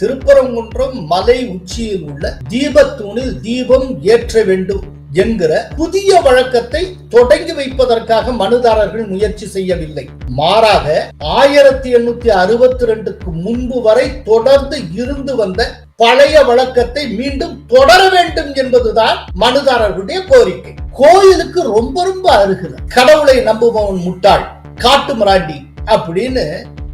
திருப்பரங்குன்றம் மலை உச்சியில் உள்ள தீபத்தூணில் தீபம் ஏற்ற வேண்டும் என்கிற புதிய வழக்கத்தை தொடங்கி வைப்பதற்காக மனுதாரர்கள் முயற்சி செய்யவில்லை. மாறாக ஆயிரத்தி எண்ணூத்தி அறுபத்தி ரெண்டுக்கு முன்பு வரை தொடர்ந்து இருந்து வந்த பழைய வழக்கத்தை மீண்டும் தொடர வேண்டும் என்பதுதான் மனுதாரர்களுடைய கோரிக்கை. கோயிலுக்கு ரொம்ப ரொம்ப அருகுது கடவுளை நம்புபவன் முட்டாள் காட்டு மிராண்டி அப்படின்னு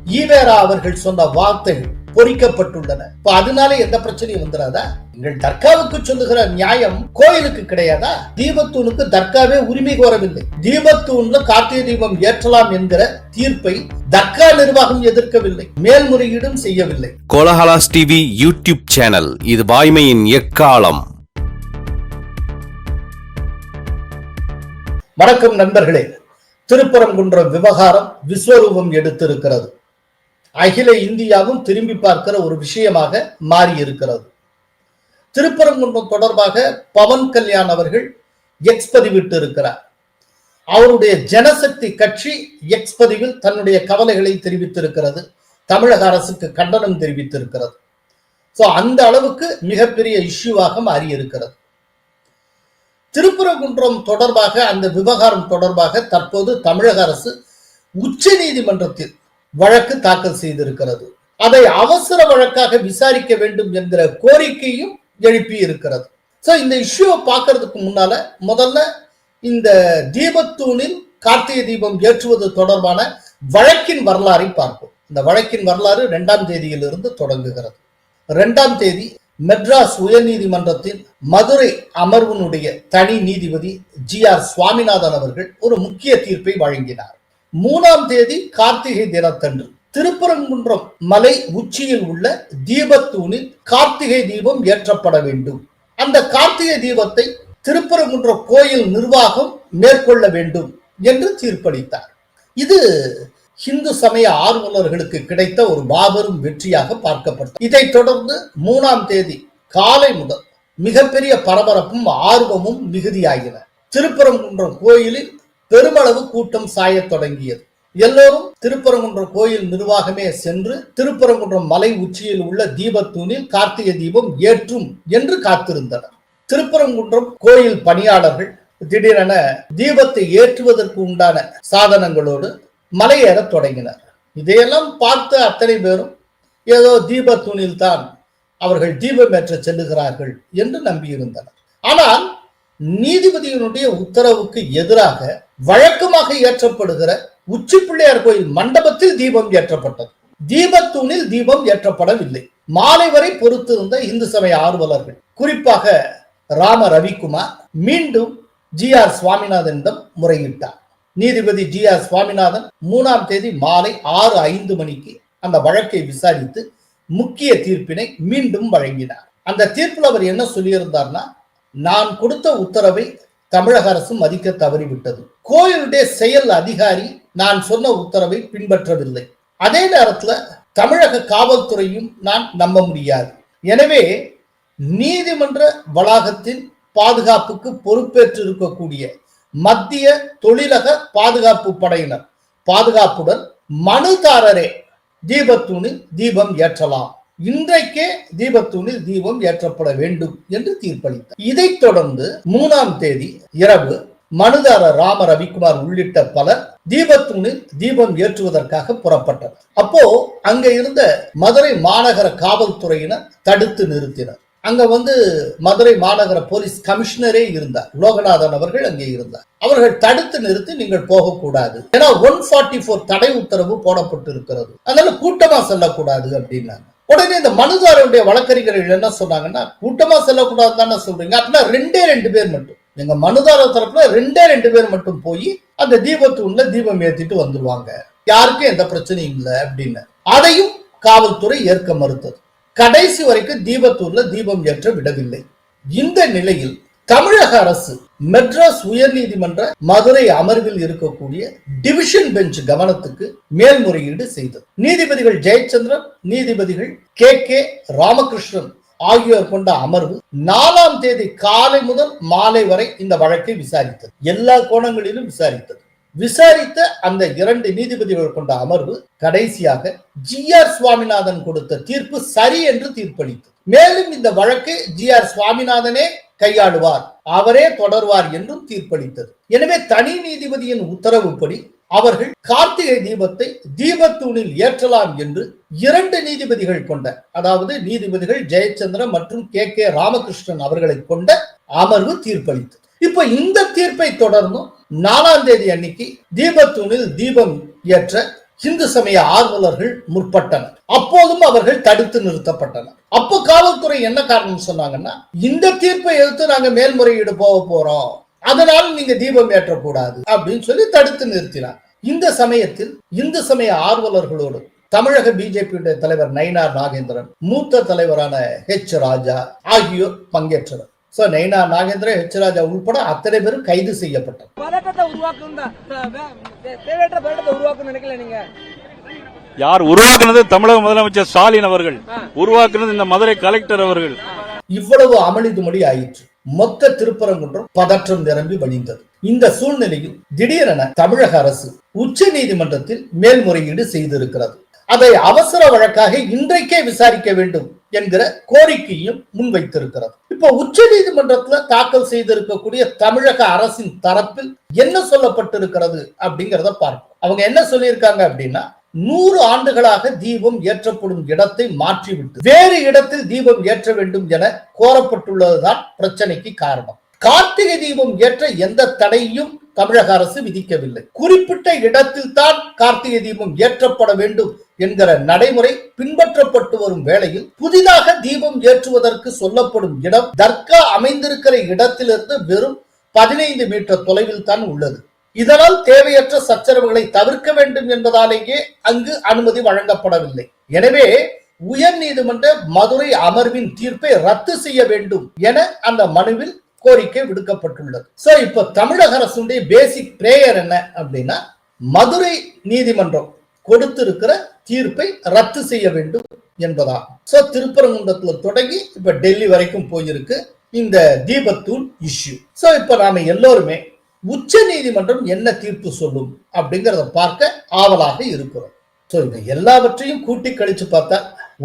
ஈவேரா அவர்கள் சொன்ன வார்த்தைகள். பொறிக்கப்பட்டுள்ளன. இப்ப அதனால எந்த பிரச்சனையும் வந்துடாதா எங்கள் தர்காவுக்கு சொல்லுகிற நியாயம் கோயிலுக்கு கிடையாதா? தீபத்தூனுக்கு தர்காவே உரிமை கோரவில்லை. தீபத்தூன்ல கார்த்திகை தீபம் ஏற்றலாம் என்கிற தீர்ப்பை தர்கா நிர்வாகம் எதிர்க்கவில்லை. மேல்முறையீடும் செய்யவில்லை. Kolahalas TV YouTube channel. இது வாய்மையின் எக்காலம். வணக்கம் நண்பர்களே. திருப்பரங்குன்றம் விவகாரம் விஸ்வரூபம் எடுத்திருக்கிறது. அகில இந்தியாவும் திரும்பி பார்க்கிற ஒரு விஷயமாக மாறி இருக்கிறது திருப்பரங்குன்றம் தொடர்பாக பவன் கல்யாண் அவர்கள் எக்ஸ் பதிவிட்டு இருக்கிறார் அவருடைய ஜனசக்தி கட்சி எக்ஸ் பதிவில் தன்னுடைய கவலைகளை தெரிவித்திருக்கிறது. தமிழக அரசுக்கு கண்டனம் தெரிவித்திருக்கிறது. சோ அந்த அளவுக்கு மிகப்பெரிய இஷ்யூவாக மாறி இருக்கிறது திருப்பரங்குன்றம் தொடர்பாக அந்த விவகாரம் தொடர்பாக தற்போது தமிழக அரசு உச்ச நீதிமன்றத்தில் வழக்கு தாக்கல் செய்திருக்கிறது. அதை அவசர வழக்காக விசாரிக்க வேண்டும் என்கிற கோரிக்கையும் எழுப்பி இருக்கிறது. ஸோ இந்த இஷ்யூவை பார்க்கறதுக்கு முன்னால முதல்ல இந்த தீபத்தூணில் கார்த்திகை தீபம் ஏற்றுவது தொடர்பான வழக்கின் வரலாறை பார்ப்போம். இந்த வழக்கின் வரலாறு இரண்டாம் தேதியிலிருந்து தொடங்குகிறது. இரண்டாம் தேதி மெட்ராஸ் உயர்நீதிமன்றத்தின் மதுரை அமர்வினுடைய தனி நீதிபதி ஜி ஆர் சுவாமிநாதன் அவர்கள் ஒரு முக்கிய தீர்ப்பை வழங்கினார். மூணாம் தேதி கார்த்திகை தினத்தன்று. திருப்பரங்குன்றம் மலை உச்சியில் உள்ள தீபத்தூணில் கார்த்திகை தீபம் ஏற்றப்பட வேண்டும். அந்த கார்த்திகை தீபத்தை திருப்பரங்குன்ற கோயில் நிர்வாகம் மேற்கொள்ள வேண்டும் என்று தீர்ப்பளித்தார். இது இந்து சமய ஆர்வலர்களுக்கு கிடைத்த ஒரு மாபெரும் வெற்றியாக பார்க்கப்பட்டது. இதைத் தொடர்ந்து மூணாம் தேதி காலை முதல் மிகப்பெரிய பரபரப்பும் ஆர்வமும் மிகுதியாகின திருப்பரங்குன்றம் கோயிலில் பெருமளவு கூட்டம் சாயத் தொடங்கியது. எல்லோரும் திருப்பரங்குன்றம் கோயில் நிர்வாகமே சென்று திருப்பரங்குன்றம் மலை உச்சியில் உள்ள தீபத்தூணில் கார்த்திகை தீபம் ஏற்றும் என்று காத்திருந்தனர். திருப்பரங்குன்றம் கோயில் பணியாளர்கள் திடீரென தீபத்தை ஏற்றுவதற்கு உண்டான சாதனங்களோடு மலையேற தொடங்கினர். இதையெல்லாம் பார்த்த அத்தனை பேரும் ஏதோ தீபத்தூணில் தான் அவர்கள் தீபம் ஏற்ற செல்லுகிறார்கள் என்று நம்பியிருந்தனர். ஆனால் நீதிபதியினுடைய உத்தரவுக்கு எதிராக வழக்கமாக ஏற்றப்படுகிற உச்சி பிள்ளையார் கோயில் மண்டபத்தில் தீபம் ஏற்றப்பட்டது. தீபத்தூணில் தீபம் ஏற்றப்படவில்லை. மாலை வரை பொறுத்திருந்த இந்து சமய ஆர்வலர்கள் குறிப்பாக ராம ரவிக்குமார் மீண்டும் ஜி ஆர் சுவாமிநாதனிடம் முறையிட்டார். நீதிபதி ஜி ஆர் சுவாமிநாதன் மூணாம் தேதி மாலை ஆறு ஐந்து மணிக்கு அந்த வழக்கை விசாரித்து முக்கிய தீர்ப்பினை மீண்டும் வழங்கினார். அந்த தீர்ப்பில் அவர் என்ன சொல்லியிருந்தார்னா நான் கொடுத்த உத்தரவை தமிழக அரசு மதிக்க தவறிவிட்டது. கோயிலுடைய செயல் அதிகாரி நான் சொன்ன உத்தரவை பின்பற்றவில்லை. அதே நேரத்தில் தமிழக காவல்துறையும் நான் நம்ப முடியாது. எனவே நீதிமன்ற வளாகத்தின் பாதுகாப்புக்கு பொறுப்பேற்று இருக்கக்கூடிய மத்திய தொழிலக பாதுகாப்பு படையினர் பாதுகாப்புடன் மனுதாரரே தீபத்தூணில் தீபம் ஏற்றலாம். இன்றைக்கே தீபத்தூணில் தீபம் ஏற்றப்பட வேண்டும் என்று தீர்ப்பளித்தார். இதைத் தொடர்ந்து மூணாம் தேதி இரவு மனுதாரர் ராம ரவிக்குமார் உள்ளிட்ட பலர் தீபத்தூணில் தீபம் ஏற்றுவதற்காக புறப்பட்டனர். அப்போ அங்க இருந்த மதுரை மாநகர காவல்துறையினர் தடுத்து நிறுத்தினர். அங்க வந்து மதுரை மாநகர போலீஸ் கமிஷனரே இருந்தார். லோகநாதன் அவர்கள் அங்கே இருந்தார். அவர்கள் தடுத்து நிறுத்தி நீங்கள் போகக்கூடாது. ஏன்னா ஒன் ஃபார்ட்டி ஃபோர் தடை உத்தரவு போடப்பட்டு இருக்கிறது அதனால கூட்டமா செல்லக்கூடாது அப்படின்னாங்க. உடனே இந்த மனுதாரருடைய வழக்கறிஞர்கள் என்ன சொன்னாங்கன்னா கூட்டமா செல்லக்கூடாது தானே சொல்றீங்க. அப்படின்னா ரெண்டே ரெண்டு பேர் மட்டும். எங்க மனுதாரர் தரப்புல ரெண்டே ரெண்டு பேர் மட்டும் போய் அந்த தீபத்தூண்ல தீபம் ஏத்திட்டு வந்துருவாங்க. யாருக்கும் எந்த பிரச்சனையும் இல்லை அப்படின்னு. அதையும் காவல்துறை ஏற்க மறுத்தது. கடைசி வரைக்கும் தீபத்தூர்ல தீபம் ஏற்ற விடவில்லை. இந்த நிலையில் தமிழக அரசு மெட்ராஸ் உயர்நீதிமன்ற மதுரை அமர்வில் இருக்கக்கூடிய டிவிஷன் பெஞ்ச் கவனத்துக்கு மேல்முறையீடு செய்தது. நீதிபதிகள் ஜெயச்சந்திரன் நீதிபதிகள் கே கே ராமகிருஷ்ணன் ஆகியோர் கொண்ட அமர்வு நாலாம் தேதி காலை முதல் மாலை வரை இந்த வழக்கை விசாரித்தது. எல்லா கோணங்களிலும் விசாரித்தது. விசாரித்த அந்த இரண்டு நீதிபதிகள் கொண்ட அமர்வு கடைசியாக ஜி ஆர் சுவாமிநாதன் கொடுத்த தீர்ப்பு சரி என்று தீர்ப்பளித்தது. மேலும் இந்த வழக்கு ஜி ஆர் சுவாமிநாதனே கையாளுவார். அவரே தொடர்வார் என்றும் தீர்ப்பளித்தது. எனவே தனி நீதிபதியின் உத்தரவுப்படி அவர்கள் கார்த்திகை தீபத்தை தீபத்தூணில் ஏற்றலாம் என்று இரண்டு நீதிபதிகள் கொண்ட அதாவது நீதிபதிகள் ஜெயச்சந்திரன் மற்றும் கே கே ராமகிருஷ்ணன் அவர்களை கொண்ட அமர்வு தீர்ப்பளித்தது. இப்ப இந்த தீர்ப்பை தொடர்ந்தும் நாலாம் தேதி அன்னைக்கு தீபத்தூணில் தீபம் ஏற்ற இந்து சமய ஆர்வலர்கள் முற்பட்டனர். அப்போதும் அவர்கள் தடுத்து நிறுத்தப்பட்டனர். அப்போ காவல்துறை என்ன காரணம் சொன்னாங்கன்னா இந்த தீர்ப்பை எடுத்து நாங்க மேல்முறையீடு போக போறோம். அதனால் நீங்க தீபம் ஏற்றக்கூடாது அப்படின்னு சொல்லி தடுத்து நிறுத்தினார். இந்த சமயத்தில் இந்து சமய ஆர்வலர்களோடு தமிழக பிஜேபியுடைய தலைவர் நயினார் நாகேந்திரன் மூத்த தலைவரான ஹெச் ராஜா ஆகியோர் பங்கேற்றனர். சோ நயினார் நாகேந்திரன் ஹெச் ராஜா உள்பட அத்தனை பேரும் கைது செய்யப்பட்டனர் பதட்டத்தை உருவாக்கும் நினைக்கல நீங்க? யார் உருவாக்குனது தமிழக முதலமைச்சர் ஸ்டாலின் அவர்கள். உருவாக்குனது இந்த மதுரை கலெக்டர் அவர்கள். இவ்வளவு அமளிதுமொழி ஆயிற்று. மொத்த திருப்பரங்குன்றம் பதற்றம் நிரம்பி வழிந்தது. இந்த சூழ்நிலையில் திடீரென தமிழக அரசு உச்ச நீதிமன்றத்தில் மேல்முறையீடு செய்திருக்கிறது. அதை அவசர வழக்காக இன்றைக்கே விசாரிக்க வேண்டும். என்கிற கோரிக்கையும் முன்வைத்திருக்கிறது. இப்ப உச்ச நீதிமன்றத்துல தாக்கல் செய்திருக்கக்கூடிய தமிழக அரசின் தரப்பில் என்ன சொல்லப்பட்டிருக்கிறது அப்படிங்கிறத பார்ப்போம். அவங்க என்ன சொல்லியிருக்காங்க அப்படின்னா நூறு ஆண்டுகளாக தீபம் ஏற்றப்படும் இடத்தை மாற்றிவிட்டு வேறு இடத்தில் தீபம் ஏற்ற வேண்டும் என கோரப்பட்டுள்ளதுதான் பிரச்சனைக்கு காரணம். கார்த்திகை தீபம் ஏற்ற எந்த தடையும் தமிழக அரசு விதிக்கவில்லை. குறிப்பிட்ட இடத்தில் தான் கார்த்திகை தீபம் ஏற்றப்பட வேண்டும் என்கிற நடைமுறை பின்பற்றப்பட்டு வரும் வேளையில் புதிதாக தீபம் ஏற்றுவதற்கு சொல்லப்படும் இடம் தர்கா அமைந்திருக்கிற இடத்திலிருந்து வெறும் பதினைந்து மீட்டர் தொலைவில் தான் உள்ளது. இதனால் தேவையற்ற சச்சரவுகளை தவிர்க்க வேண்டும் என்பதாலேயே அங்கு அனுமதி வழங்கப்படவில்லை. எனவே உயர் நீதிமன்ற மதுரை அமர்வின் தீர்ப்பை ரத்து செய்ய வேண்டும் என அந்த மனுவில் கோரிக்கை விடுக்கப்பட்டுள்ளது. சோ இப்ப தமிழக அரசுடைய பேசிக் பிரேயர் என்ன அப்படின்னா மதுரை நீதிமன்றம் கொடுத்திருக்கிற தீர்ப்பை ரத்து செய்ய வேண்டும் என்பதா. சோ திருப்பரங்குன்றத்துல தொடங்கி இப்ப டெல்லி வரைக்கும் போயிருக்கு இந்த தீபத்தூள் இஷ்யூ சோ இப்ப நாம எல்லோருமே உச்ச நீதிமன்றம் என்ன தீர்ப்பு சொல்லும் அப்படிங்கறத பார்க்க ஆவலாக இருக்கிறோம். சோ இந்த எல்லாவற்றையும் கூட்டி கழிச்சு பார்த்தா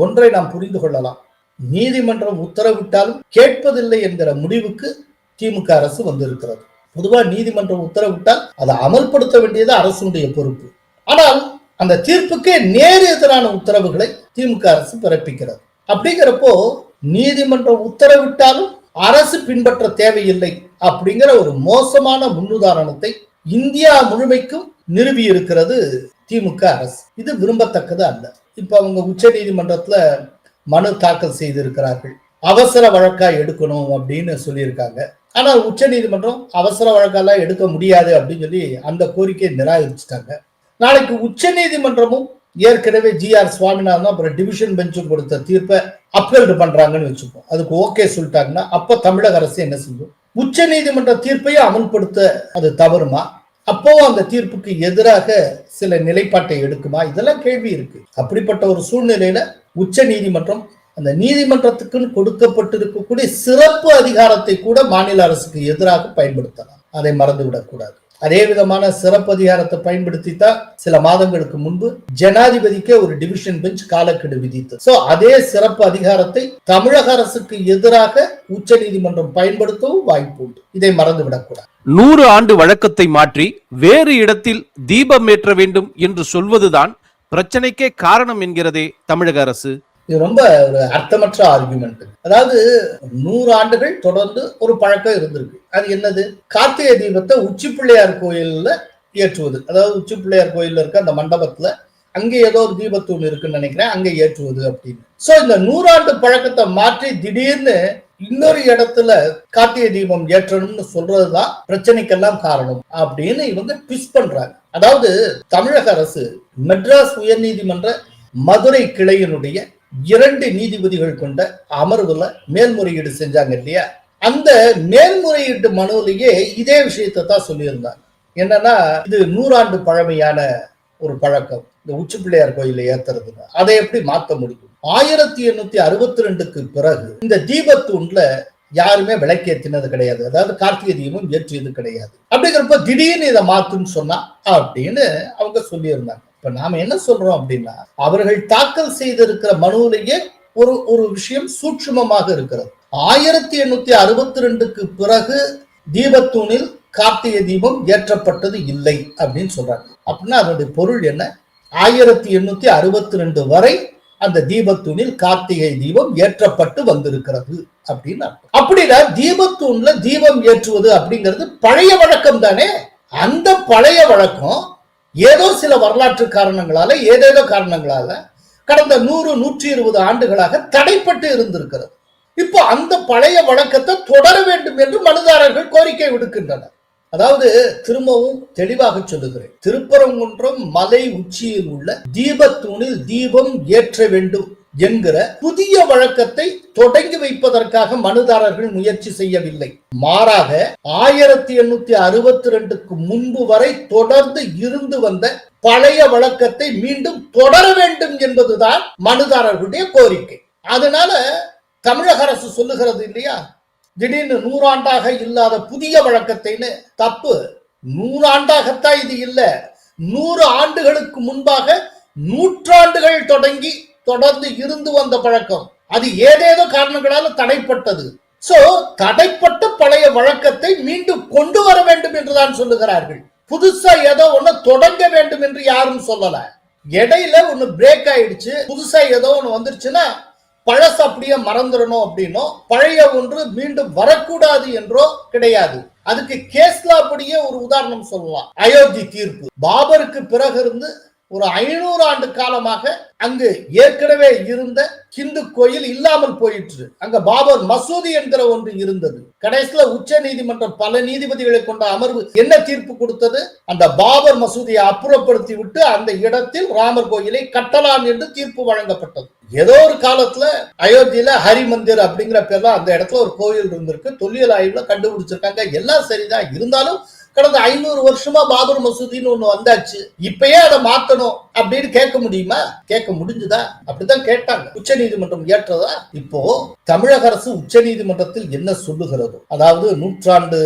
ஒன்றை நாம் புரிந்து கொள்ளலாம். நீதிமன்றம் உத்தரவிட்டாலும் கேட்பதில்லை என்கிற முடிவுக்கு திமுக அரசு வந்திருக்கிறது. பொதுவாக நீதிமன்றம் உத்தரவிட்டால் அதை அமல்படுத்த வேண்டியது அரசுடைய பொறுப்பு. ஆனால் அந்த தீர்ப்புக்கே நேர் எதிரான உத்தரவுகளை திமுக அரசு பிறப்பிக்கிறது. அப்படிங்கிறப்போ நீதிமன்றம் உத்தரவிட்டாலும் அரசு பின்பற்ற தேவையில்லை அப்படிங்கிற ஒரு மோசமான முன்னுதாரணத்தை இந்தியா முழுமைக்கும் நிறுவி இருக்கிறது திமுக அரசு. இது விரும்பத்தக்கது அல்ல. இப்ப அவங்க உச்ச நீதிமன்றத்துல மனு தாக்கல் செய்திருக்கிறார்கள். அவசர வழக்கா எடுக்கணும் அப்படின்னு சொல்லியிருக்காங்க. ஆனால் உச்ச நீதிமன்றம் அவசர வழக்கெல்லாம் எடுக்க முடியாது அப்படின்னு சொல்லி அந்த கோரிக்கையை நிராகரிச்சுட்டாங்க. நாளைக்கு உச்ச நீதிமன்றமும் ஏற்கனவே ஜி ஆர் சுவாமிநாதன் அப்புறம் டிவிஷன் பெஞ்சும் கொடுத்த தீர்ப்பை அப்பீல்டு பண்றாங்கன்னு வச்சுப்போம். அதுக்கு ஓகே சொல்லிட்டாங்கன்னா அப்ப தமிழக அரசு என்ன செய்யும்? உச்ச நீதிமன்ற தீர்ப்பையே அமல்படுத்த அது தவறுமா? அப்போ அந்த தீர்ப்புக்கு எதிராக சில நிலைப்பாட்டை எடுக்குமா? இதெல்லாம் கேள்வி இருக்கு. அப்படிப்பட்ட ஒரு சூழ்நிலையில உச்ச நீதிமன்றம் அந்த நீதிமன்றத்துக்குன்னு கொடுக்கப்பட்டிருக்கக்கூடிய சிறப்பு அதிகாரத்தை கூட மாநில அரசுக்கு எதிராக பயன்படுத்தலாம். அதை மறந்து விடக்கூடாது அதே விதமான சிறப்பு அதிகாரத்தை பயன்படுத்தி தான் சில மாதங்களுக்கு முன்பு ஜனாதிபதிக்கே ஒரு டிவிஷன் பெஞ்ச் காலக்கெடு விதித்தது. சோ அதே சிறப்பு அதிகாரத்தை தமிழக அரசுக்கு எதிராக உச்ச நீதிமன்றம் பயன்படுத்தவும் வாய்ப்பு உண்டு. இதை மறந்து விடக்கூடாது நூறு ஆண்டு வழக்கத்தை மாற்றி வேறு இடத்தில் தீபம் ஏற்ற வேண்டும் என்று சொல்வதுதான் பிரச்சனைக்கே காரணம் என்கிறதே தமிழக அரசு. இது ரொம்ப ஒரு அர்த்தமற்ற ஆர்குமெண்ட் அதாவது நூறு ஆண்டுகள் தொடர்ந்து ஒரு பழக்கம் இருந்திருக்கு. அது என்னது? கார்த்திகை தீபத்தை உச்சி பிள்ளையார் கோயில்ல ஏற்றுவது. அதாவது உச்சி பிள்ளையார் கோயில்ல இருக்க அந்த மண்டபத்துல அங்கே ஏதோ ஒரு தீபத்தூண் இருக்குன்னு நினைக்கிறேன் அங்கே ஏற்றுவது அப்படின்னு. சோ இந்த நூறாண்டு பழக்கத்தை மாற்றி திடீர்னு இன்னொரு இடத்துல கார்த்திகை தீபம் ஏற்றணும்னு சொல்றதுதான் பிரச்சனைக்கெல்லாம் காரணம் அப்படின்னு இவங்க ட்விஸ்ட் பண்றாங்க. அதாவது தமிழக அரசு மெட்ராஸ் உயர்நீதிமன்ற மதுரை கிளையினுடைய இரண்டு நீதிபதிகள் கொண்ட அமர்வுல மேல்முறையீடு செஞ்சாங்க இல்லையா? அந்த மேல்முறையீட்டு மனுவிலேயே இதே விஷயத்தை தான் சொல்லியிருந்தாங்க. என்னன்னா இது நூறாண்டு பழமையான ஒரு பழக்கம். இந்த உச்சி பிள்ளையார் கோயில ஏத்துறதுன்னு அதை எப்படி மாத்த முடியும்? ஆயிரத்தி எண்ணூத்தி அறுபத்தி ரெண்டுக்கு பிறகு இந்த தீபத்தூண்ல யாருமே விளக்கேற்றினது கிடையாது. அதாவது கார்த்திகை தீபம் ஏற்றியது கிடையாது. அப்படிங்கிறப்ப திடீர்னு இதை மாத்துன்னு சொன்னா அப்படின்னு அவங்க சொல்லியிருந்தாங்க. இப்ப நாம என்ன சொல்றோம் அப்படின்னா அவர்கள் தாக்கல் செய்திருக்கிற மனுவிலேயே ஒரு ஒரு விஷயம் சூட்சுமமாக இருக்கிறது. ஆயிரத்தி எண்ணூத்தி அறுபத்தி ரெண்டுக்கு பிறகு தீபத்தூணில் கார்த்திகை தீபம் ஏற்றப்பட்டது இல்லை அப்படின்னு சொல்றாங்க. அப்படின்னா அதனுடைய பொருள் என்ன? ஆயிரத்தி எண்ணூத்தி அறுபத்தி ரெண்டு வரை அந்த தீபத்தூணில் கார்த்திகை தீபம் ஏற்றப்பட்டு வந்திருக்கிறது அப்படின்னு அப்படின்னா தீபத்தூண்ல தீபம் ஏற்றுவது அப்படிங்கிறது பழைய வழக்கம் தானே? அந்த பழைய வழக்கம் ஏதோ சில வரலாற்று காரணங்களால ஏதேதோ காரணங்களால கடந்த நூறு நூற்றி இருபது ஆண்டுகளாக தடைப்பட்டு இருந்திருக்கிறது. இப்போ அந்த பழைய வழக்கத்தை தொடர வேண்டும் என்று மனுதாரர்கள் கோரிக்கை விடுக்கின்றனர். அதாவது திரும்பவும் தெளிவாக சொல்லுகிறேன். திருப்பரங்குன்றம் மலை உச்சியில் உள்ள தீபத்தூணில் தீபம் ஏற்ற வேண்டும் என்கிற புதிய வழக்கத்தை தொடங்கி வைப்பதற்காக மனுதாரர்கள் முயற்சி செய்யவில்லை. மாறாக ஆயிரத்தி எண்ணூத்தி அறுபத்தி ரெண்டுக்கு முன்பு வரை தொடர்ந்து இருந்து வந்த பழைய வழக்கத்தை மீண்டும் தொடர வேண்டும் என்பதுதான் மனுதாரர்களுடைய கோரிக்கை. அதனால தமிழக அரசு சொல்லுகிறது இல்லையா? திடீர்னு நூறாண்டாக இல்லாத புதிய வழக்கத்தைன்னு தப்பு. நூறாண்டாகத்தான் இது இல்ல. நூறு ஆண்டுகளுக்கு முன்பாக நூற்றாண்டுகள் தொடங்கி தொடர்ந்து இருந்து வந்த பழக்கம். அது ஏதேதோ காரணங்களால தடைப்பட்டது. சோ தடைப்பட்ட பழைய வழக்கத்தை மீண்டும் கொண்டு வர வேண்டும் என்றுதான் சொல்லுகிறார்கள். புதுசா ஏதோ ஒண்ணு தொடங்க வேண்டும் என்று யாரும் சொல்லல. இடையில ஒண்ணு பிரேக் ஆயிடுச்சு. புதுசா ஏதோ ஒண்ணு வந்துருச்சுன்னா பழச அப்படியே மறந்துடணும் அப்படின்னோ பழைய ஒன்று மீண்டும் வரக்கூடாது என்றோ கிடையாது. அதுக்கு கேஸ்லா அப்படியே ஒரு உதாரணம் சொல்லலாம். அயோத்தி தீர்ப்பு. பாபருக்கு பிறகு இருந்து ஒரு ஐநூறு ஆண்டு காலமாக அங்கு ஏற்கனவே இருந்த ஹிந்து கோயில் இல்லாமல் போயிற்று. அங்க பாபர் மசூதி என்கிற ஒன்று இருந்தது. கடைசியில உச்ச நீதிமன்றம் பல நீதிபதிகளை கொண்ட அமர்வு என்ன தீர்ப்பு கொடுத்தது? அந்த பாபர் மசூதியை அப்புறப்படுத்தி விட்டு அந்த இடத்தில் ராமர் கோயிலை கட்டலாம் என்று தீர்ப்பு வழங்கப்பட்டது. ஏதோ ஒரு காலத்துல அயோத்தியில ஹரிமந்திர் அப்படிங்கிற பேர்ல அந்த இடத்துல ஒரு கோயில் இருந்திருக்கு. தொல்லியல் ஆய்வுல கண்டுபிடிச்சிருக்காங்க. எல்லாம் சரிதான். இருந்தாலும் கடந்த ஐநூறு வருஷமா பாபர் மசூதின்னு ஒண்ணு வந்தாச்சு. இப்பயே அதை மாத்தணும். அப்படின்னு கேட்க முடியுமா? கேட்க முடிஞ்சுதா? அப்படிதான் கேட்டாங்க. உச்ச நீதிமன்றம் ஏற்றதா? இப்போ தமிழக அரசு உச்ச நீதிமன்றத்தில் என்ன சொல்லுகிறதோ அதாவது நூற்றாண்டு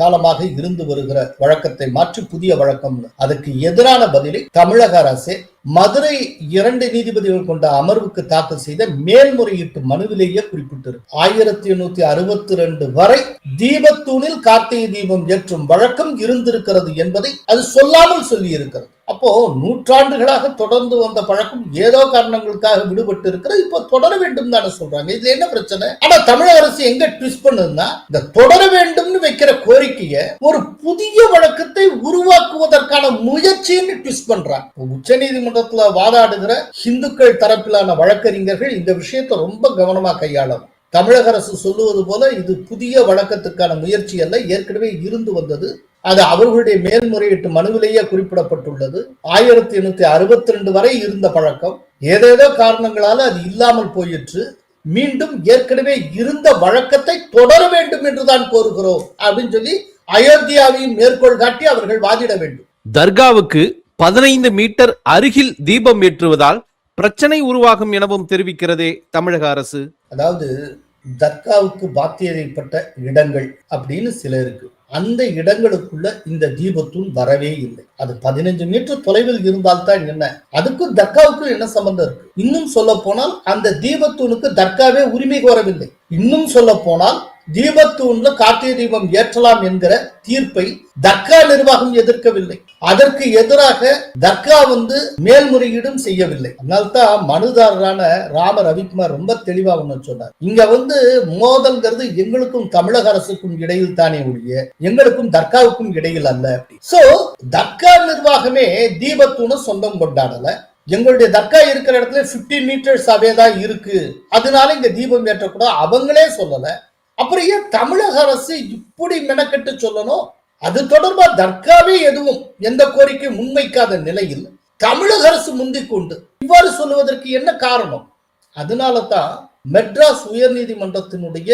காலமாக இருந்து வருகிற வழக்கத்தை மாற்றி புதிய வழக்கம் அதுக்கு எதிரான பதிலை தமிழக அரசே மதுரை இரண்டு நீதிபதிகள் கொண்ட அமர்வுக்கு தாக்கல் செய்த மேல்முறையீட்டு மனுவிலேயே குறிப்பிட்டிருக்கு. ஆயிரத்தி எண்ணூத்தி அறுபத்தி ரெண்டு வரை தீபத்தூணில் கார்த்திகை தீபம் ஏற்றும் வழக்கம் இருந்திருக்கிறது என்பதை அது சொல்லாமல் சொல்லி இருக்கிறது அப்போ நூற்றாண்டுகளாக தொடர்ந்து வந்த பழக்கம் ஏதோ காரணங்களுக்காக விடுபட்டு இருக்கிறது இப்போ தொடர வேண்டும் தானே சொல்றாங்க. இதுல என்ன பிரச்சனை? ஆனா தமிழக அரசு எங்க ட்விஸ்ட் பண்ணுதுன்னா இந்த தொடர வேண்டும்னு வைக்கிற கோரிக்கையை ஒரு புதிய வழக்கத்தை உருவாக்குவதற்கான முயற்சின்னு ட்விஸ்ட் பண்றாங்க. உச்ச நீதிமன்றத்துல வாதாடுகிற இந்துக்கள் தரப்பிலான வழக்கறிஞர்கள் இந்த விஷயத்தை ரொம்ப கவனமா கையாளணும். தமிழக அரசு சொல்லுவது போல இது புதிய வழக்கத்துக்கான முயற்சி அல்ல ஏற்கனவே இருந்து வந்தது அது அவர்களுடைய மேல்முறையீட்டு மனுவிலேயே குறிப்பிடப்பட்டுள்ளது. ஆயிரத்தி எண்ணூத்தி அறுபத்தி ரெண்டு வரை இருந்த பழக்கம். ஏதேதோ காரணங்களால அது இல்லாமல் போயிற்று. மீண்டும் ஏற்கனவே இருந்த வழக்கத்தை தொடர வேண்டும் என்றுதான் கோருகிறோம் அப்படின்னு சொல்லி அயோத்தியாவையும் மேற்கோள் காட்டி அவர்கள் வாதிட வேண்டும். தர்காவுக்கு பதினைந்து மீட்டர் அருகில் தீபம் ஏற்றுவதால் பிரச்சனை உருவாகும் எனவும் தெரிவிக்கிறதே தமிழக அரசு. அதாவது தர்காவுக்கு பாத்தியதைப்பட்ட இடங்கள் அப்படின்னு சில இருக்கு. அந்த இடங்களுக்குள்ள இந்த தீபத்தூள் வரவே இல்லை. அது பதினஞ்சு மீட்டர் தொலைவில் இருந்தால்தான் என்ன? அதுக்கும் தர்காவுக்கும் என்ன சம்பந்தம் இருக்கு? இன்னும் சொல்ல போனால் அந்த தீபத்தூளுக்கு தர்காவே உரிமை கோரவில்லை. இன்னும் சொல்ல போனால் தீபத்தூண்ல கார்த்திகை தீபம் ஏற்றலாம் என்கிற தீர்ப்பை தர்கா நிர்வாகம் எதிர்க்கவில்லை. அதற்கு எதிராக தர்கா வந்து மேல்முறையீடும் செய்யவில்லை. அதனால்தான் மனுதாரரான ராம ரவிக்குமார் ரொம்ப தெளிவா ஒன்று சொன்னார். இங்க வந்து மோதல்ங்கிறது எங்களுக்கும் தமிழக அரசுக்கும் இடையில் தானே ஒழிய எங்களுக்கும் தர்காவுக்கும் இடையில் அல்ல அப்படி. சோ தர்கா நிர்வாகமே தீபத்தூணை சொந்தம் கொண்டாடல. எங்களுடைய தர்கா இருக்கிற இடத்துல 15 மீட்டர்ஸ் அவே தான் இருக்கு. அதனால இங்க தீபம் ஏற்றக்கூடாது. அவங்களே சொல்லல. அப்புறம் ஏன் தமிழக அரசு இப்படி மெனக்கெட்டு சொல்லணும்? அது தொடர்பா தர்காவே எதுவும் எந்த கோரிக்கையும் முன்வைக்காத நிலையில் தமிழக அரசு முந்திக் கொண்டு இவ்வாறு சொல்லுவதற்கு என்ன காரணம்? அதனால தான் மெட்ராஸ் உயர்நீதிமன்றத்தினுடைய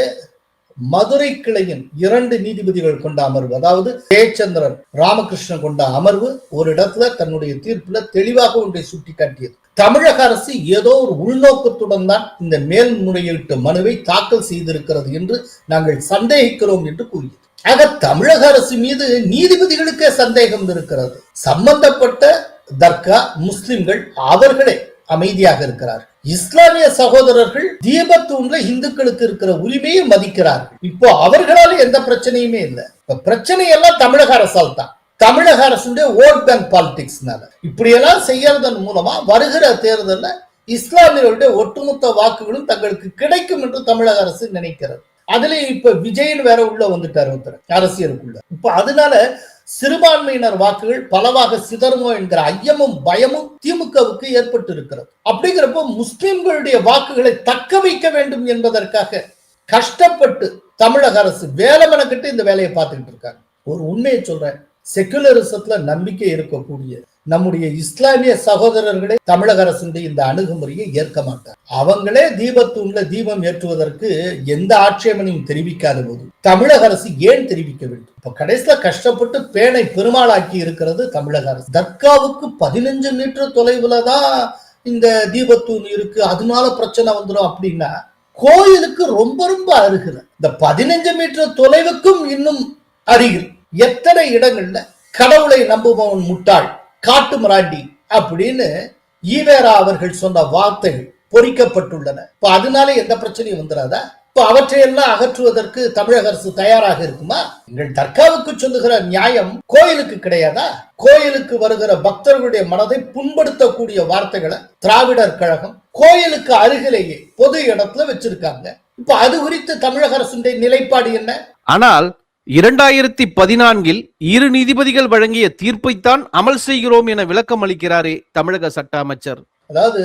மதுரை கிளையின் இரண்டு நீதிபதிகள் கொண்ட அமர்வு அதாவது ஜெயச்சந்திரன் ராமகிருஷ்ணன் கொண்ட அமர்வு ஒரு இடத்துல தன்னுடைய தீர்ப்புல தெளிவாக ஒன்றை சுட்டி காட்டியது தமிழக அரசு ஏதோ ஒரு உள்நோக்கத்துடன் தான் இந்த மேல்முறையீட்டு மனுவை தாக்கல் செய்திருக்கிறது என்று நாங்கள் சந்தேகிக்கிறோம் என்று கூறியது. ஆக தமிழக அரசு மீது நீதிபதிகளுக்கே சந்தேகம் இருக்கிறது. சம்பந்தப்பட்ட தர்கா முஸ்லிம்கள் அவர்களே அமைதியாக இருக்கிறார் இஸ்லாமிய சகோதரர்கள் தீபத்தூண்ல இந்துக்களுக்கு இருக்கிற உரிமையை மதிக்கிறார்கள். இப்போ அவர்களால எந்த பிரச்சனையுமே இல்லை. இப்ப பிரச்சனை எல்லாம் தமிழக அரசால் தான். தமிழக அரசுடைய ஓட் பேங்க் பாலிடிக்ஸ்னால இப்படியெல்லாம் செய்யறதன் மூலமா வருகிற தேர்தலில் இஸ்லாமியர்களுடைய ஒட்டுமொத்த வாக்குகளும் தங்களுக்கு கிடைக்கும் என்று தமிழக அரசு நினைக்கிறது. அதுல இப்ப விஜயன் வேற உள்ள வந்துட்டாரு ஒருத்தர் அரசியலுக்குள்ள. இப்ப அதனால சிறுபான்மையினர் வாக்குகள் பலவாக சிதறுமோ என்கிற ஐயமும் பயமும் திமுகவுக்கு ஏற்பட்டு இருக்கிறது அப்படிங்கிறப்போ முஸ்லிம்களுடைய வாக்குகளை தக்க வைக்க வேண்டும் என்பதற்காக கஷ்டப்பட்டு தமிழக அரசு வேலை மெனக்கிட்டு இந்த வேலையை பார்த்துக்கிட்டு இருக்காங்க. ஒரு உண்மையை சொல்றேன். செக்குலரிசத்துல நம்பிக்கை இருக்கக்கூடிய நம்முடைய இஸ்லாமிய சகோதரர்களே தமிழக அரசுடைய இந்த அணுகுமுறையை ஏற்க மாட்டார். அவங்களே தீபத்தூண்ல தீபம் ஏற்றுவதற்கு எந்த ஆட்சேபனையும் தெரிவிக்காத போது தமிழக அரசு ஏன் தெரிவிக்க வேண்டும்? இப்ப கடைசியில கஷ்டப்பட்டு பேனை பெருமாளாக்கி இருக்கிறது தமிழக அரசு. தர்காவுக்கு பதினஞ்சு மீட்டர் தொலைவுல தான் இந்த தீபத்தூண் இருக்கு அதனால பிரச்சனை வந்துடும் அப்படின்னா கோயிலுக்கு ரொம்ப ரொம்ப அருகில். இந்த பதினஞ்சு மீட்டர் தொலைவுக்கும் இன்னும் அருகில். எத்தனை இடங்கள்ல கடவுளை நம்புபவன் முட்டாள் காட்டு மிராண்டி அப்படின்னு ஈவேரா அவர்கள் சொன்ன வார்த்தைகள் பொறிக்கப்பட்டுள்ளன. இப்ப அதனால எந்த பிரச்சனையும் வந்துடாதா இப்ப அவற்றையெல்லாம் அகற்றுவதற்கு தமிழக அரசு தயாராக இருக்குமா? எங்கள் தர்காவுக்கு சொல்லுகிற நியாயம் கோயிலுக்கு கிடையாதா? கோயிலுக்கு வருகிற பக்தர்களுடைய மனதை புண்படுத்தக்கூடிய வார்த்தைகளை திராவிடர் கழகம் கோயிலுக்கு அருகிலேயே பொது இடத்துல வச்சிருக்காங்க. இப்ப அது குறித்து தமிழக அரசுடைய நிலைப்பாடு என்ன? ஆனால் இரண்டாயிரத்தி பதினான்கில் இரு நீதிபதிகள் வழங்கிய தீர்ப்பைத்தான் அமல் செய்கிறோம் என விளக்கம் அளிக்கிறாரே தமிழக சட்ட அமைச்சர். அதாவது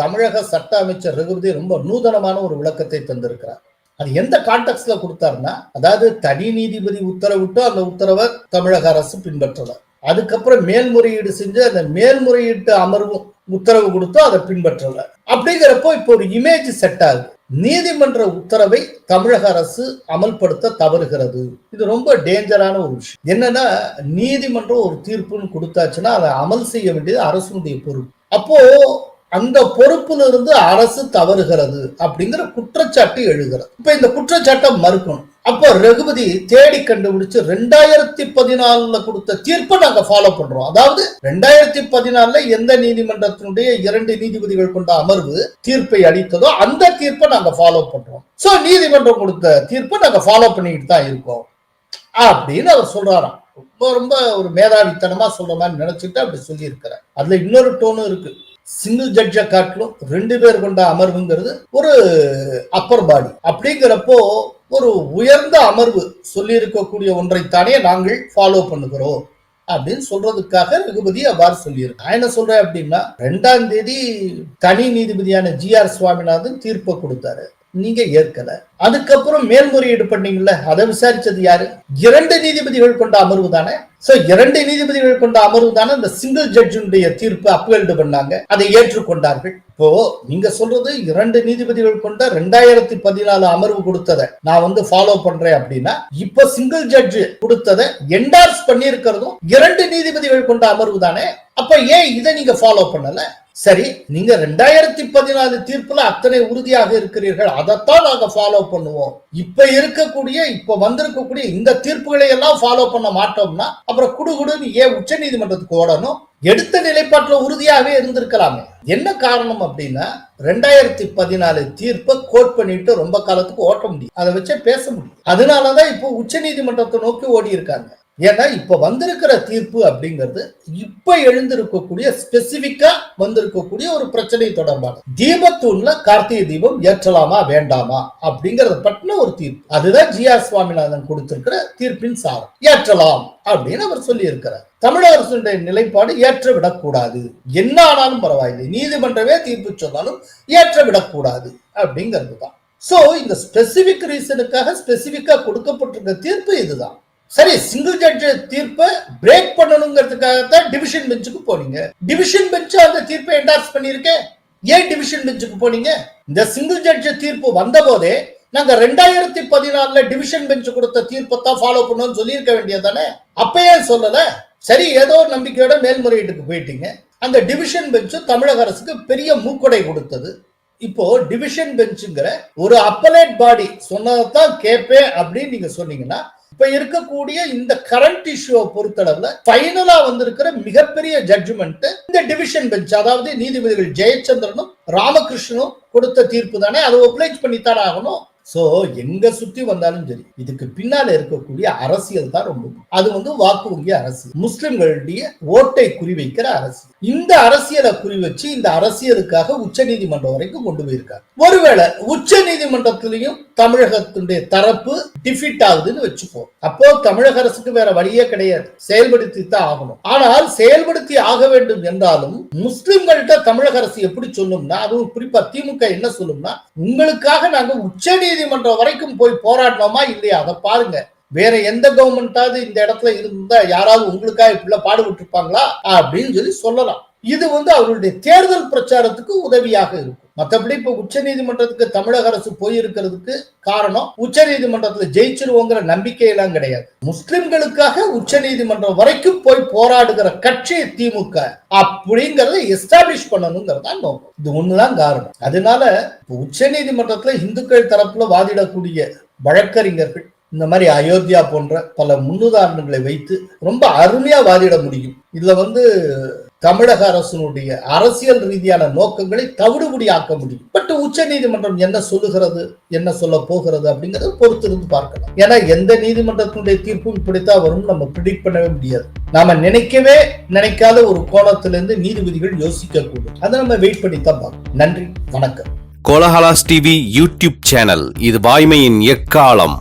தமிழக சட்ட அமைச்சர் ரகுபதி ரொம்ப நூதனமான ஒரு விளக்கத்தை தந்திருக்கிறார். அது எந்த கான்டெக்ட்ல கொடுத்தாருன்னா அதாவது தனி நீதிபதி உத்தரவிட்டு அந்த உத்தரவை தமிழக அரசு பின்பற்றல. அதுக்கப்புறம் மேல்முறையீடு செஞ்சு அந்த மேல்முறையீட்டு அமர்வு உத்தரவு கொடுத்தோ அதை பின்பற்றல. அப்படிங்கிறப்போ இப்போ ஒரு இமேஜ் செட் ஆகுது. நீதிமன்ற உத்தரவை தமிழக அரசு அமல்படுத்த தவறுகிறது. இது ரொம்ப டேஞ்சரான ஒரு விஷயம். என்னன்னா நீதிமன்றம் ஒரு தீர்ப்புன்னு கொடுத்தாச்சுன்னா அதை அமல் செய்ய வேண்டியது அரசுடைய பொறுப்பு. அப்போ அந்த பொறுப்புல இருந்து அரசு தவறுகிறது அப்படிங்கிற குற்றச்சாட்டு எழுகிறது. இப்ப இந்த குற்றச்சாட்டை மறுக்கணும். அப்போ ரகுபதி தேடி கண்டுபிடிச்சு ரெண்டாயிரத்தி பதினாலுல கொடுத்த தீர்ப்பை நாங்க ஃபாலோ பண்றோம். அதாவது ரெண்டாயிரத்தி பதினாலுல எந்த நீதிமன்றத்தினுடைய இரண்டு நீதிபதிகள் கொண்ட அமர்வு தீர்ப்பை அளித்ததோ அந்த தீர்ப்பை நாங்க ஃபாலோ பண்றோம். சோ நீதிமன்றம் கொடுத்த தீர்ப்பை நாங்க ஃபாலோ பண்ணிக்கிட்டு தான் இருக்கோம். அப்படின்னு அவர் சொல்றாராம். ரொம்ப ரொம்ப ஒரு மேதாவித்தனமா சொல்ற மாதிரி நினைச்சிட்டு அப்படி சொல்லி இருக்கிறார் அதுல இன்னொரு டோனும் இருக்கு. சிங்கிள் ஜட்ஜை காட்டிலும் ரெண்டு பேர் கொண்ட அமர்வுங்கிறது ஒரு அப்பர் பாடி அப்படிங்கிறப்போ ஒரு உயர்ந்த அமர்வு சொல்லி இருக்கக்கூடிய ஒன்றைத்தானே நாங்கள் ஃபாலோ பண்ணுகிறோம் அப்படின்னு சொல்றதுக்காக ரகுபதி அவ்வாறு சொல்லியிருக்கு நான் என்ன சொல்றேன் அப்படின்னா ரெண்டாம் தேதி தனி நீதிபதியான ஜி ஆர் சுவாமிநாதன் தீர்ப்பை கொடுத்தாரு. நீங்க ஏற்கல. அதுக்கப்புறம் மேல்முறையீடு பண்ணீங்கல்ல அதை விசாரிச்சது யாரு? இரண்டு நீதிபதிகள் கொண்ட அமர்வு தானே? சோ இரண்டு நீதிபதிகள் கொண்ட அமர்வு தானே இந்த சிங்கிள் ஜட்ஜுடைய தீர்ப்பு அப்பீல்டு பண்ணாங்க. அதை ஏற்றுக்கொண்டார்கள். இப்போ நீங்க சொல்றது இரண்டு நீதிபதிகள் கொண்ட ரெண்டாயிரத்தி பதினாலு அமர்வு கொடுத்ததை நான் வந்து ஃபாலோ பண்றேன் அப்படின்னா இப்ப சிங்கிள் ஜட்ஜ் கொடுத்ததை என்டார்ஸ் பண்ணியிருக்கிறதும் இரண்டு நீதிபதிகள் கொண்ட அமர்வு தானே? அப்ப ஏன் இதை நீங்க ஃபாலோ பண்ணல? சரி நீங்க ரெண்டாயிரத்தி பதினாலு தீர்ப்புல அத்தனை உறுதியாக இருக்கிறீர்கள். அதைத்தான் நாங்க ஃபாலோ பண்ணுவோம். இப்ப இருக்கக்கூடிய இப்ப வந்திருக்கக்கூடிய இந்த தீர்ப்புகளை எல்லாம் ஃபாலோ பண்ண மாட்டோம்னா அப்புறம் குடுகுடுன்னு ஏன் உச்ச நீதிமன்றத்துக்கு ஓடணும். எடுத்த நிலைப்பாட்டுல உறுதியாகவே இருந்திருக்கலாமே. என்ன காரணம் அப்படின்னா ரெண்டாயிரத்தி பதினாலு தீர்ப்பை கோட் பண்ணிட்டு ரொம்ப காலத்துக்கு ஓட்ட முடியும். அதை வச்சே பேச முடியும். அதனாலதான் இப்போ உச்ச நீதிமன்றத்தை நோக்கி ஓடி இருக்காங்க ஏன்னா இப்ப வந்திருக்கிற தீர்ப்பு அப்படிங்கிறது இப்ப எழுந்திருக்கக்கூடிய ஸ்பெசிபிக்கா வந்திருக்கக்கூடிய ஒரு பிரச்சனை தொடர்பான. தீபத்தூண்ல கார்த்திகை தீபம் ஏற்றலாமா வேண்டாமா? அப்படிங்கறத பற்றின ஒரு தீர்ப்பு. அதுதான் ஜி ஆர் சுவாமிநாதன் கொடுத்திருக்கிற தீர்ப்பின் சாரம். ஏற்றலாம் அப்படின்னு அவர் சொல்லி இருக்கிறார் தமிழக அரசுடைய நிலைப்பாடு ஏற்ற விடக்கூடாது என்ன ஆனாலும் பரவாயில்லை. நீதிமன்றமே தீர்ப்பு சொன்னாலும் ஏற்ற விடக்கூடாது அப்படிங்கிறது தான். சோ இந்த ஸ்பெசிபிக் ரீசனுக்காக ஸ்பெசிபிக்கா கொடுக்கப்பட்டிருக்க தீர்ப்பு இதுதான். சரி சிங்கிள் ஜட்ஜ் தீர்ப்பை பிரேக் பண்ணணுங்கிறதுக்காகத்தான் டிவிஷன் பெஞ்சுக்கு போனீங்க. டிவிஷன் பெஞ்சு அந்த தீர்ப்பை என்டார்ஸ் பண்ணிருக்கேன் ஏன் டிவிஷன் பெஞ்சுக்கு போனீங்க? இந்த சிங்கிள் ஜட்ஜ் தீர்ப்பு வந்த போதே நாங்க ரெண்டாயிரத்தி பதினாலுல டிவிஷன் பெஞ்ச் கொடுத்த தீர்ப்பை தான் ஃபாலோ பண்ணோம்னு சொல்லியிருக்க வேண்டியது தானே அப்ப சொல்லல? சரி ஏதோ ஒரு நம்பிக்கையோட மேல்முறையீட்டுக்கு போயிட்டீங்க. அந்த டிவிஷன் பெஞ்சும் தமிழக அரசுக்கு பெரிய மூக்கொடை கொடுத்தது. இப்போ டிவிஷன் பெஞ்சுங்கிற ஒரு அப்பலேட் பாடி சொன்னதான் கேட்பேன் அப்படின்னு நீங்க சொன்னீங்கன்னா இப்ப இருக்கக்கூடிய இந்த கரண்ட் இஷ்யூவை பொறுத்தளவுல பைனலா வந்திருக்கிற மிகப்பெரிய ஜட்ஜ்மெண்ட் இந்த டிவிஷன் பெஞ்ச் அதாவது நீதிபதிகள் ஜெயச்சந்திரனும் ராமகிருஷ்ணனும் கொடுத்த தீர்ப்பு தானே? அதை ஒப்ளைஜ் பண்ணித்தானே ஆகணும்? சோ எங்க சுத்தி வந்தாலும் சரி இதுக்கு பின்னால இருக்கக்கூடிய அரசியல் தான் ரொம்ப அது வந்து வாக்கு வங்கி அரசியல். முஸ்லிம்களுடைய ஓட்டை குறிவைக்கிற அரசியல். இந்த அரசியலை குறி வச்சு இந்த அரசியலுக்காக உச்ச நீதிமன்றம் வரைக்கும் கொண்டு போயிருக்காங்க ஒருவேளை உச்ச நீதிமன்றத்திலையும் தமிழகத்தினுடைய தரப்பு டிஃபிட் ஆகுதுன்னு வச்சுப்போம். அப்போ தமிழக அரசுக்கு வேற வழியே கிடையாது. செயல்படுத்தி தான் ஆகணும். ஆனால் செயல்படுத்தி ஆக வேண்டும் என்றாலும் முஸ்லிம்கள்ட்ட தமிழக அரசு எப்படி சொல்லும்னா அதுவும் குறிப்பா திமுக என்ன சொல்லும்னா உங்களுக்காக நாங்க உச்ச நீதிமன்றம் வரைக்கும் போய் போராடணுமா இல்லையா? அதை பாருங்க. வேற எந்த கவர்மெண்டாவது இந்த இடத்துல இருந்தா யாராவது உங்களுக்காக இப்படிலாம் பாடுபட்டு இருப்பாங்களா அப்படின்னு சொல்லி சொல்லலாம். இது வந்து அவருடைய தேர்தல் பிரச்சாரத்துக்கு உதவியாக இருக்கும். மற்றபடி இப்ப உச்ச நீதிமன்றத்துக்கு தமிழக அரசு போயிருக்கிறதுக்கு காரணம் உச்ச நீதிமன்றத்துல ஜெயிச்சிருவோங்கிற நம்பிக்கையெல்லாம் கிடையாது. முஸ்லிம்களுக்காக உச்ச நீதிமன்றம் வரைக்கும் போய் போராடுகிற கட்சி திமுக அப்படிங்கறத எஸ்டாப்ளிஷ் பண்ணணுங்கிறது தான் நோக்கம். இது ஒண்ணுதான் காரணம். அதனால உச்ச நீதிமன்றத்துல இந்துக்கள் தரப்புல வாதிடக்கூடிய வழக்கறிஞர்கள் இந்த மாதிரி அயோத்தியா போன்ற பல முன்னுதாரணங்களை வைத்து ரொம்ப அருமையா வாதிட முடியும். இதுல வந்து தமிழக அரசினுடைய அரசியல் ரீதியான நோக்கங்களை தவிடுபடி ஆக்க முடியும். பட் உச்ச நீதிமன்றம் என்ன சொல்லுகிறது என்ன சொல்ல போகிறது அப்படிங்கறத பொறுத்திருந்து பார்க்கலாம். ஏன்னா எந்த நீதிமன்றத்தினுடைய தீர்ப்பும் இப்படித்தான் வரும் நம்ம ப்ரிடிக்ட் பண்ணவே முடியாது. நாம நினைக்கவே நினைக்காத ஒரு கோணத்திலிருந்து நீதிபதிகள் யோசிக்க கூடும் அதை நம்ம வெயிட் பண்ணி தான் பார்க்கணும். நன்றி வணக்கம். கோலஹலாஸ் டிவி யூடியூப் சேனல் இது வாய்மையின் எக்காலம்.